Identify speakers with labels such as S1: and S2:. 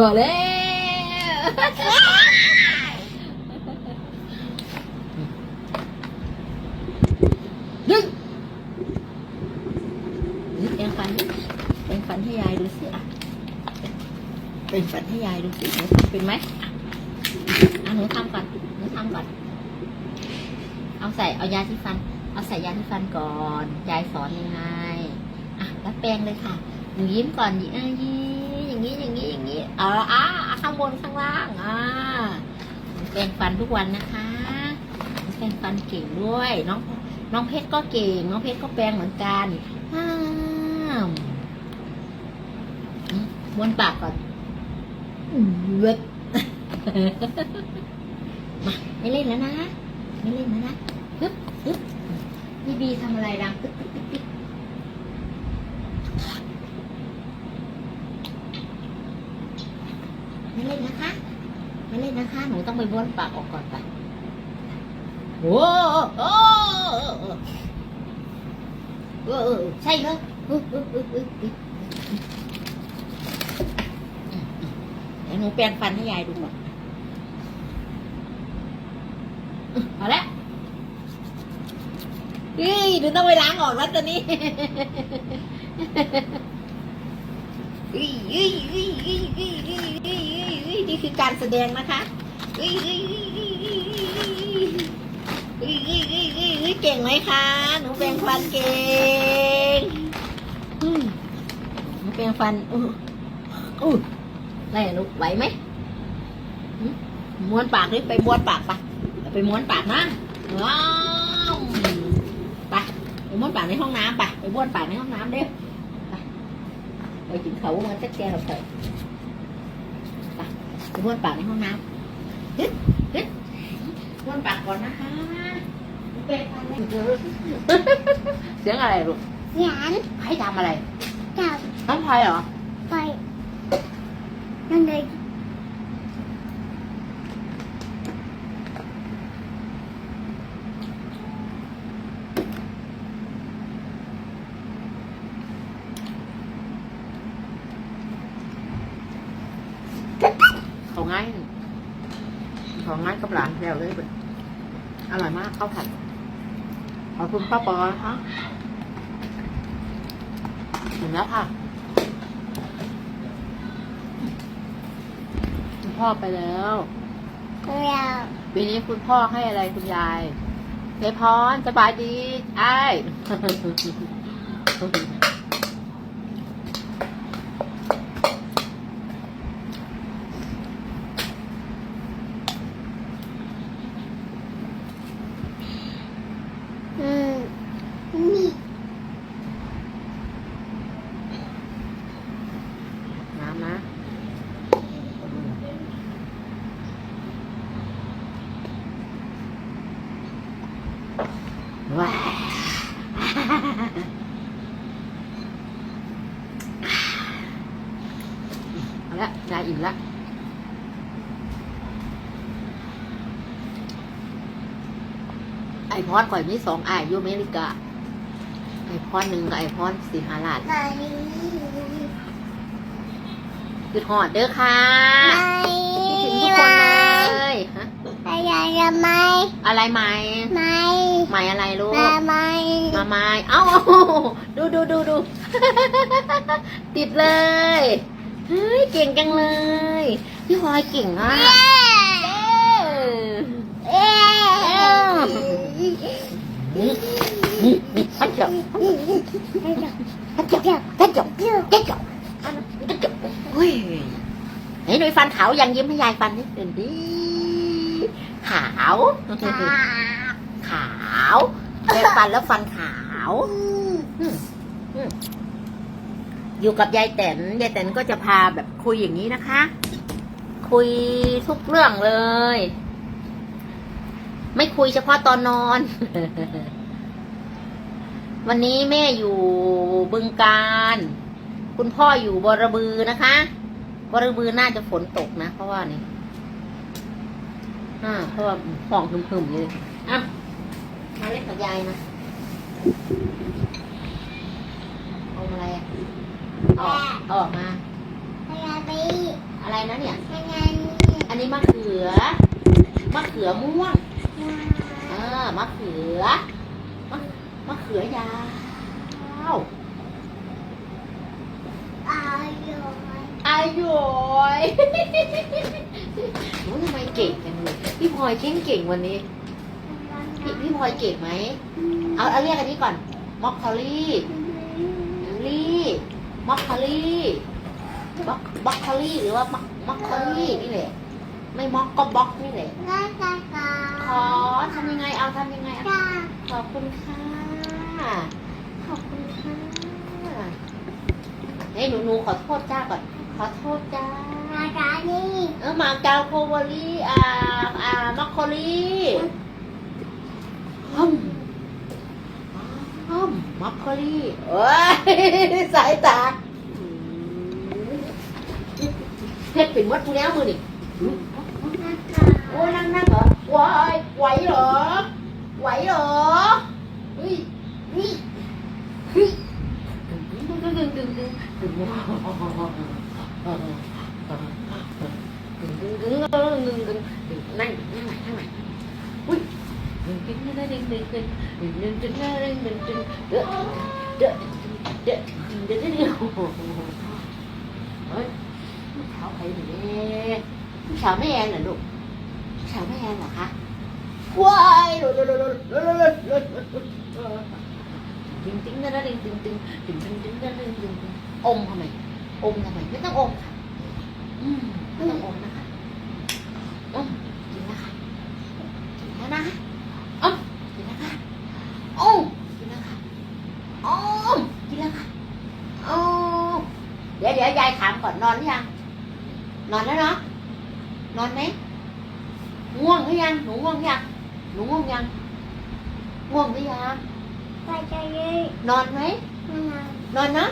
S1: บอกแล้วดึงนี่แปรงฟันดิแปรงฟันให้ยายดูสิอะแปรงฟันให้ยายดูสิหนูทำเป็นไหมอะหนูทำก่อนหนูทำก่อน เอาใส่เอายาที่ฟัน เอาใส่ยาที่ฟันก่อน ยายสอนยังไงอะแล้วแปรงเลยค่ะ หนูยิ้มก่อนยิ้ม อย่างนี้อย่างนี้อย่างนี้เอออะข้างบนข้างล่างอ่าแปรงฟันทุกวันนะคะแปรงฟันเก่งด้วยน้องน้องเพชรก็เก่ง น้องเพชรก็แปรงเหมือนกันอ้าวมบ้วนปากก่อนเว็บมาไม่เล่นแล้วนะ ไม่เล่นแล้วนะปึ๊บปึ๊บพี่บีทำอะไรดังปึ๊บปึ๊บปึ๊บปึ๊บ ไม่เล่นนะคะ ไม่เล่นนะคะ หนูต้องไปบ้วนปากออกก่อนไปโอ้โอ้เออใช่เลยเออเออเออเออเออเดี๋ยวหนูแปรงฟันให้ยายดูก่อนเอาละเฮ้ยหนูต้องไปล้างออกแล้วตอนนี้เฮ้ยเฮ้ยเฮ้ยเฮ้ยเฮ้ย นี่คือการแสดงนะคะอุ้ยอุ้ยอุ้ยอุ้ยอุ้ยอุ้ยอุ้ยเก่งไหมคะ หนูแปรงฟันเก่งหนูแปรงฟันอู้อะไรลูกไหวไหมม้วนปากดิไปม้วนปากปะไปม้วนปากนะไปไปม้วนปากในห้องน้ำไปไปม้วนปากในห้องน้ำเด้อไปกินเขาเมื่อสักแก้วเราเคย ปไปม้วนปากในห้องน้ำฮึดฮึดม้วนปากก่อนนะคะเป็นอะไรเสียงอะไรลูก
S2: หยาน
S1: ให้ทำอะไร
S2: จับ
S1: น้องพลอยเหรอ
S2: ไปนั่นเลย
S1: ขาง่ายขาง่ายกับหลานแล้วเลยอร่อยมากข้าวผัดขอบคุณป้าปอนะคะถึงแล้วค่ะ คุณพ่อไปแล้วปีนี้คุณพ่อให้อะไรคุณยายยายพรสบายดีไอ้
S2: มนี่
S1: น้ำนะ ว้าเอาละยายอิ่มละไอพอดข่อยมีสองไอายอยู่อเมริกา ไอพอดหนึ่งกับไอพอดสีหาลาด
S2: ไหน
S1: คือหอดเด้อค่ะ
S2: ไม่
S1: คิดถึงทุกคนเลยฮะ
S2: อะไรไม่
S1: อะไรไหม
S2: ไม่
S1: ไหมอะไรลูก
S2: ไม่ไม่
S1: มาไม้เอ้าดูดูดูดู ติดเลย เฮ้ย เก่งจังเลย พี่พลอยเก่งอะเออ
S2: เอ๊ะ
S1: นี่นี่นี่ฮัจจบฮัจจบฮัจจบฮัจจบฮัจจบเฮ้ยไหนหน่วยฟันขาวยังยิ้มให้ยายฟันนิดหนึ่งดิขาว ขาวแปรงฟันแล้วฟันขาวอยู่กับยายแตนยายแตนก็จะพาแบบคุยอย่างนี้นะคะ คุยทุกเรื่องเลย ไม่คุยเฉพาะตอนนอน วันนี้แม่อยู่บึงการ คุณพ่ออยู่บรบือนะคะบรบือน่าจะฝนตกนะเพราะว่านี่อ่าเพราะว่าห้องหึมๆเลยอะ มาเล่นกับยายมาเอาอะไรอะออกออกมา
S2: อะไรไป
S1: ออะไรนะเนี่ย
S2: ยังไง
S1: อันนี้มะเขือ มะเขือม่วงเออมะเขือ มะมะเขือยาว
S2: อร่อย
S1: อร่อยโอ้ทำไมเก่งจังเลยพี่พลอยเก่งเก่งวันนี้ พี่พี่พลอยเก่งไหมเอาเอาเรียกอันนี้ก่อนมอคคอลี่ลี่มอคคอลี่บ็อกบ็อกคอลี่หรือว่าม็อกม็อกคอลี่นี่แหละไม่ม็อกก็บ็อกนี่แหละ
S2: น่าจะกา
S1: ขอทำยังไงเอาทำยังไงเอา
S2: จ้า
S1: ขอบคุณค่ะขอบคุณค่ะเฮ้ยหนูหนูขอโทษจ้าก่อนขอโทษจ้า
S2: อาจารย์นี่
S1: เออหมากกาวโควอลี่อ่าอ่ามอคโคลี่ฮึมฮึ มมอคโคลี่โอ้ยสายตาเพชรเป็นวัดกูแล้วมือนี่
S2: นะคะ
S1: โอ้ยนั่งนั่งเหรอวายไหวเหรอ ไหวเหรอเฮ้ยเฮ้ยเฮ้ยดึงดึงดึงดึงดึงดึงดึงดึงดึงดึงดึงดึงดึงนั่งนั่งใหม่นั่งใหม่อุ้ย ดึงดึงดึงดึงดึงดึงดึงดึงดึงดึงดึงดึงเด้อเด้อเด้อเด้อเด้อเด้อเฮ้ยลูกสาวใครเนี่ยลูกสาวแม่แอนเนนอนหรือยังนอนแล้วเนาะนอนไหมง่วงหรือยังหนูง่วงยังหนูง่วงยังง่วงหรือยัง
S2: ไปจะยืด
S1: นอนไหม
S2: นั่ง
S1: นอนนะ